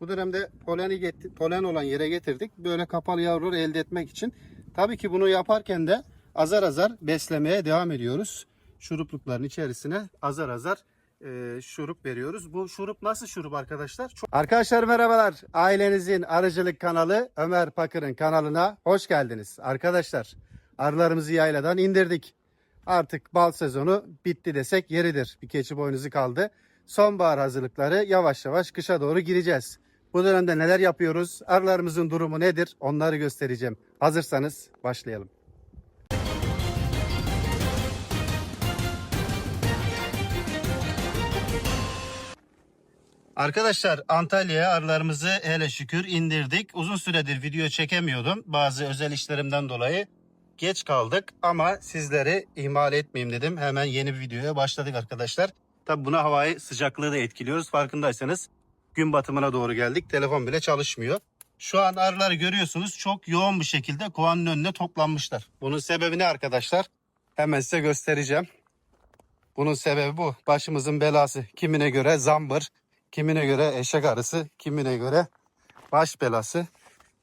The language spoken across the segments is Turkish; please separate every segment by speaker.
Speaker 1: Bu dönemde poleni get- polen olan yere getirdik. Böyle kapalı yavruları elde etmek için. Tabii ki bunu yaparken de azar azar beslemeye devam ediyoruz. Şuruplukların içerisine azar azar e, şurup veriyoruz. Bu şurup nasıl şurup arkadaşlar? Çok... Arkadaşlar merhabalar. Ailenizin arıcılık kanalı Ömer Pakır'ın kanalına hoş geldiniz. Arkadaşlar arılarımızı yayladan indirdik. Artık bal sezonu bitti desek yeridir. Bir keçi boynuzu kaldı. Sonbahar hazırlıkları yavaş yavaş kışa doğru gireceğiz. Bu dönemde neler yapıyoruz? Arılarımızın durumu nedir? Onları göstereceğim. Hazırsanız başlayalım. Arkadaşlar Antalya'ya arılarımızı hele şükür indirdik. Uzun süredir video çekemiyordum. Bazı özel işlerimden dolayı geç kaldık ama sizleri ihmal etmeyeyim dedim. Hemen yeni bir videoya başladık arkadaşlar. Tabi buna havayı sıcaklığı da etkiliyoruz. Farkındaysanız gün batımına doğru geldik. Telefon bile çalışmıyor. Şu an arıları görüyorsunuz çok yoğun bir şekilde kovanın önüne toplanmışlar. Bunun sebebi ne arkadaşlar? Hemen size göstereceğim. Bunun sebebi bu. Başımızın belası. Kimine göre zambır, kimine göre eşek arısı, kimine göre baş belası.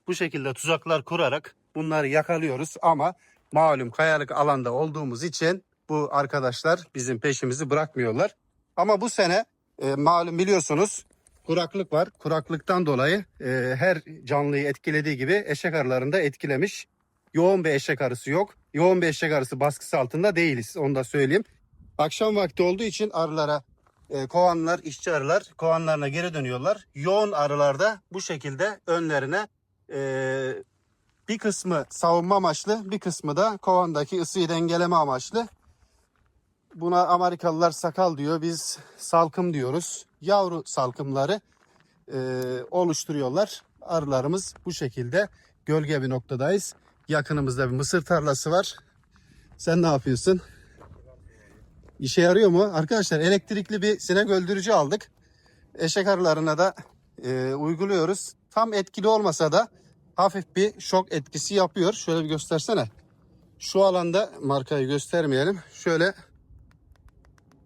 Speaker 1: Bu şekilde tuzaklar kurarak bunları yakalıyoruz ama malum kayalık alanda olduğumuz için bu arkadaşlar bizim peşimizi bırakmıyorlar. Ama bu sene e, malum biliyorsunuz kuraklık var. Kuraklıktan dolayı e, her canlıyı etkilediği gibi eşek arılarını da etkilemiş. Yoğun bir eşek arısı yok. Yoğun bir eşek arısı baskısı altında değiliz. Onu da söyleyeyim. Akşam vakti olduğu için arılara e, kovanlar, işçi arılar kovanlarına geri dönüyorlar. Yoğun arılarda bu şekilde önlerine e, bir kısmı savunma amaçlı, bir kısmı da kovandaki ısıyı dengeleme amaçlı. Buna Amerikalılar sakal diyor, biz salkım diyoruz. Yavru salkımları e, oluşturuyorlar. Arılarımız bu şekilde gölge bir noktadayız. Yakınımızda bir mısır tarlası var. Sen ne yapıyorsun? İşe yarıyor mu? Arkadaşlar elektrikli bir sinek öldürücü aldık. Eşek arılarına da e, uyguluyoruz. Tam etkili olmasa da hafif bir şok etkisi yapıyor. Şöyle bir göstersene. Şu alanda markayı göstermeyelim. Şöyle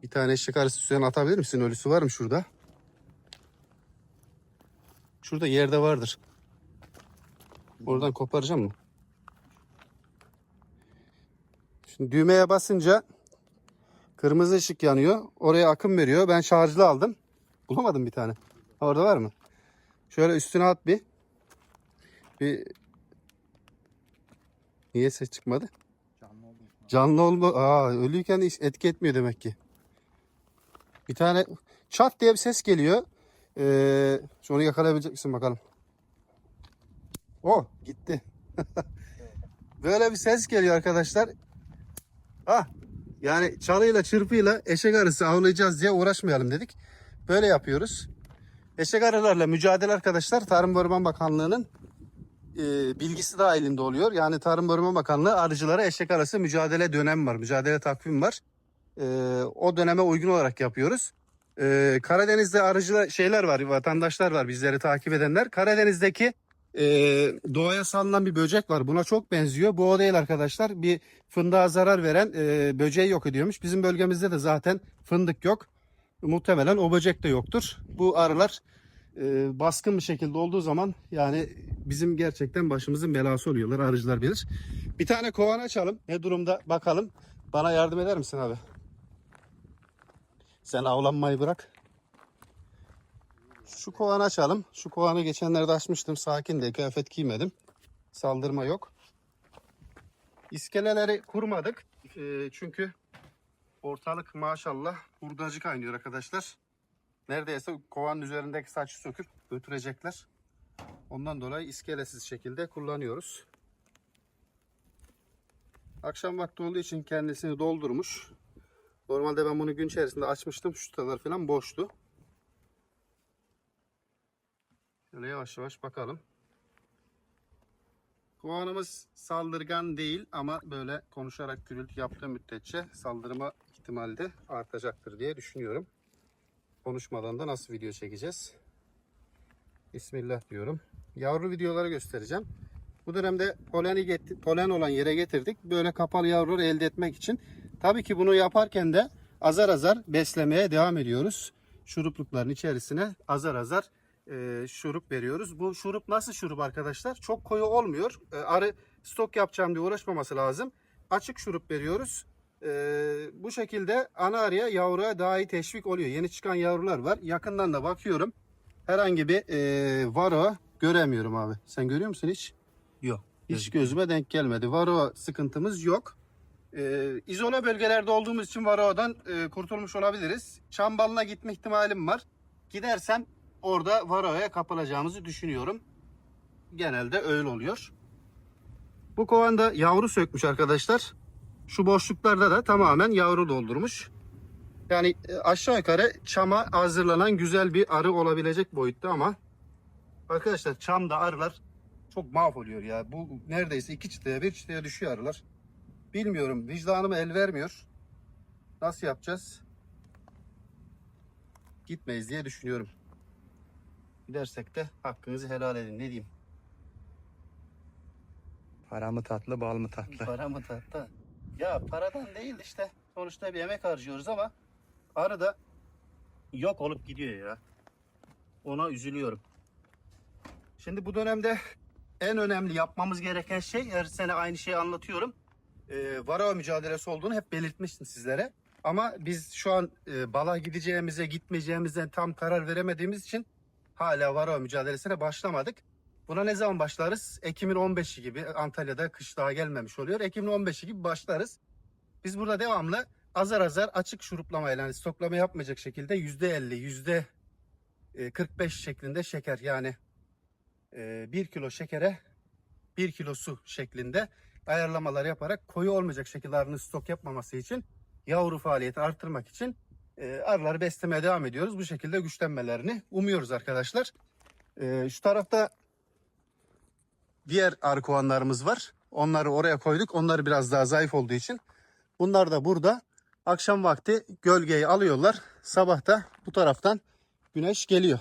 Speaker 1: bir tane eşek arısı suyuna atabilir misin? Ölüsü var mı şurada? Şurada yerde vardır. Oradan koparacağım mı? Şimdi düğmeye basınca Kırmızı ışık yanıyor. Oraya akım veriyor. Ben şarjlı aldım. Bulamadım bir tane. Orada var mı? Şöyle üstüne at bir. Bir Niye ses çıkmadı? Canlı olma. Aa, ölüyken etki etmiyor demek ki. Bir tane çat diye bir ses geliyor. Ee, onu yakalayabilecek misin bakalım. O gitti. Böyle bir ses geliyor arkadaşlar. Ah yani çalıyla çırpıyla eşek arısı avlayacağız diye uğraşmayalım dedik. Böyle yapıyoruz. Eşek arılarla mücadele arkadaşlar Tarım Orman Bakanlığı'nın e, bilgisi dahilinde oluyor. Yani Tarım Orman Bakanlığı arıcılara eşek arısı mücadele dönemi var. Mücadele takvim var. E, o döneme uygun olarak yapıyoruz. E, Karadeniz'de arıcılar şeyler var, vatandaşlar var bizleri takip edenler. Karadeniz'deki e, doğaya salınan bir böcek var. Buna çok benziyor. Bu o değil arkadaşlar. Bir fındığa zarar veren e, böceği yok ediyormuş. Bizim bölgemizde de zaten fındık yok. Muhtemelen o böcek de yoktur. Bu arılar e, baskın bir şekilde olduğu zaman yani bizim gerçekten başımızın belası oluyorlar. Arıcılar bilir. Bir tane kovan açalım. Ne durumda bakalım. Bana yardım eder misin abi? Sen avlanmayı bırak. Şu kovanı açalım. Şu kovanı geçenlerde açmıştım. Sakin de kıyafet giymedim. Saldırma yok. İskeleleri kurmadık. Ee, çünkü ortalık maşallah hurdacı kaynıyor arkadaşlar. Neredeyse kovanın üzerindeki saçı söküp götürecekler. Ondan dolayı iskelesiz şekilde kullanıyoruz. Akşam vakti olduğu için kendisini doldurmuş. Normalde ben bunu gün içerisinde açmıştım. Şu talar falan boştu. Şöyle yavaş yavaş bakalım. Kovanımız saldırgan değil ama böyle konuşarak gürültü yaptığı müddetçe saldırma ihtimali de artacaktır diye düşünüyorum. Konuşmadan da nasıl video çekeceğiz? Bismillah diyorum. Yavru videoları göstereceğim. Bu dönemde getir, polen olan yere getirdik. Böyle kapalı yavruları elde etmek için. Tabii ki bunu yaparken de azar azar beslemeye devam ediyoruz. Şuruplukların içerisine azar azar e, şurup veriyoruz. Bu şurup nasıl şurup arkadaşlar? Çok koyu olmuyor. E, arı stok yapacağım diye uğraşmaması lazım. Açık şurup veriyoruz. E, bu şekilde ana arıya yavruya daha iyi teşvik oluyor. Yeni çıkan yavrular var. Yakından da bakıyorum. Herhangi bir e, varo göremiyorum abi. Sen görüyor musun hiç?
Speaker 2: Yok.
Speaker 1: Hiç gözüme denk gelmedi. Varo sıkıntımız yok. Ee, izole bölgelerde olduğumuz için varoadan e, kurtulmuş olabiliriz. Çambalına gitme ihtimalim var. Gidersem orada varoaya kapılacağımızı düşünüyorum. Genelde öyle oluyor. Bu kovanda yavru sökmüş arkadaşlar. Şu boşluklarda da tamamen yavru doldurmuş. Yani e, aşağı yukarı çama hazırlanan güzel bir arı olabilecek boyutta ama arkadaşlar çamda arılar çok mahvoluyor ya. Bu neredeyse iki çıtaya bir çıtaya düşüyor arılar. Bilmiyorum vicdanıma el vermiyor. Nasıl yapacağız? Gitmeyiz diye düşünüyorum. Gidersek de hakkınızı helal edin. Ne diyeyim?
Speaker 2: Para mı tatlı, bal mı tatlı?
Speaker 1: Para mı tahta? Ya paradan değil işte. Sonuçta bir emek harcıyoruz ama arı da yok olup gidiyor ya. Ona üzülüyorum. Şimdi bu dönemde en önemli yapmamız gereken şey her sene aynı şeyi anlatıyorum. Ee, varroa mücadelesi olduğunu hep belirtmiştim sizlere. Ama biz şu an e, bala gideceğimize gitmeyeceğimizden tam karar veremediğimiz için hala varroa mücadelesine başlamadık. Buna ne zaman başlarız? Ekim'in 15'i gibi Antalya'da kış daha gelmemiş oluyor. Ekim'in 15'i gibi başlarız. Biz burada devamlı azar azar açık şuruplamayla yani stoklama yapmayacak şekilde %50, yüzde 45 şeklinde şeker yani 1 kilo şekere 1 kilo su şeklinde ayarlamalar yaparak koyu olmayacak şekilde arının stok yapmaması için yavru faaliyeti arttırmak için e, arıları beslemeye devam ediyoruz. Bu şekilde güçlenmelerini umuyoruz arkadaşlar. E, şu tarafta diğer arı kovanlarımız var. Onları oraya koyduk. Onlar biraz daha zayıf olduğu için. Bunlar da burada. Akşam vakti gölgeyi alıyorlar. Sabah da bu taraftan güneş geliyor.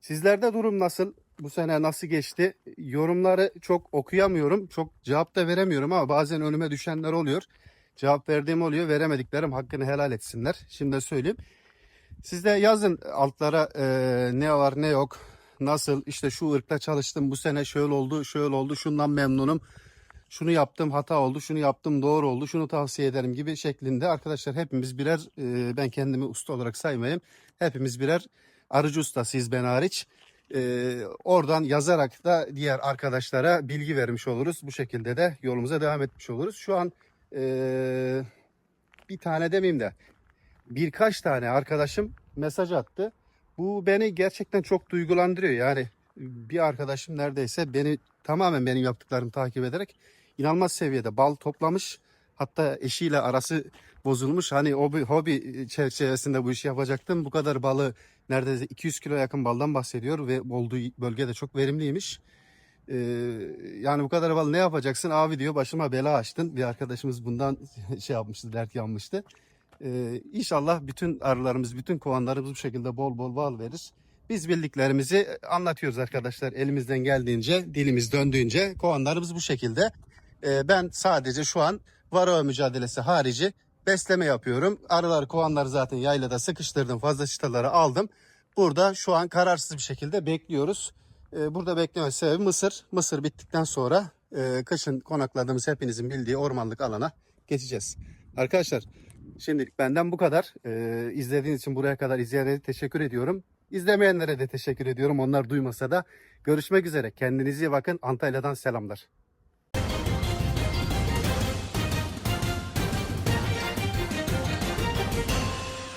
Speaker 1: Sizlerde durum nasıl? Bu sene nasıl geçti? Yorumları çok okuyamıyorum. Çok cevap da veremiyorum ama bazen önüme düşenler oluyor. Cevap verdiğim oluyor. Veremediklerim hakkını helal etsinler. Şimdi de söyleyeyim. Siz de yazın altlara e, ne var ne yok. Nasıl işte şu ırkta çalıştım bu sene şöyle oldu şöyle oldu şundan memnunum. Şunu yaptım hata oldu şunu yaptım doğru oldu şunu tavsiye ederim gibi şeklinde arkadaşlar hepimiz birer e, ben kendimi usta olarak saymayayım. Hepimiz birer arıcı ustasıyız ben hariç. E, oradan yazarak da diğer arkadaşlara bilgi vermiş oluruz. Bu şekilde de yolumuza devam etmiş oluruz. Şu an e, bir tane demeyeyim de birkaç tane arkadaşım mesaj attı. Bu beni gerçekten çok duygulandırıyor. Yani bir arkadaşım neredeyse beni tamamen benim yaptıklarımı takip ederek inanılmaz seviyede bal toplamış. Hatta eşiyle arası bozulmuş. Hani o bir hobi çerçevesinde bu işi yapacaktım. Bu kadar balı neredeyse 200 kilo yakın baldan bahsediyor ve olduğu bölge de çok verimliymiş. Ee, yani bu kadar bal ne yapacaksın abi diyor başıma bela açtın. Bir arkadaşımız bundan şey yapmıştı dert yanmıştı. Ee, inşallah bütün arılarımız, bütün kovanlarımız bu şekilde bol bol bal verir. Biz bildiklerimizi anlatıyoruz arkadaşlar elimizden geldiğince, dilimiz döndüğünce kovanlarımız bu şekilde. Ee, ben sadece şu an varroa mücadelesi harici besleme yapıyorum. Arılar, kovanları zaten yaylada sıkıştırdım, fazla çıtaları aldım. Burada şu an kararsız bir şekilde bekliyoruz. Ee, burada bekleme sebebi mısır. Mısır bittikten sonra e, kışın konakladığımız hepinizin bildiği ormanlık alana geçeceğiz. Arkadaşlar Şimdilik benden bu kadar. Ee, izlediğiniz için buraya kadar izleyenlere teşekkür ediyorum. İzlemeyenlere de teşekkür ediyorum. Onlar duymasa da. Görüşmek üzere. Kendinize iyi bakın. Antalya'dan selamlar.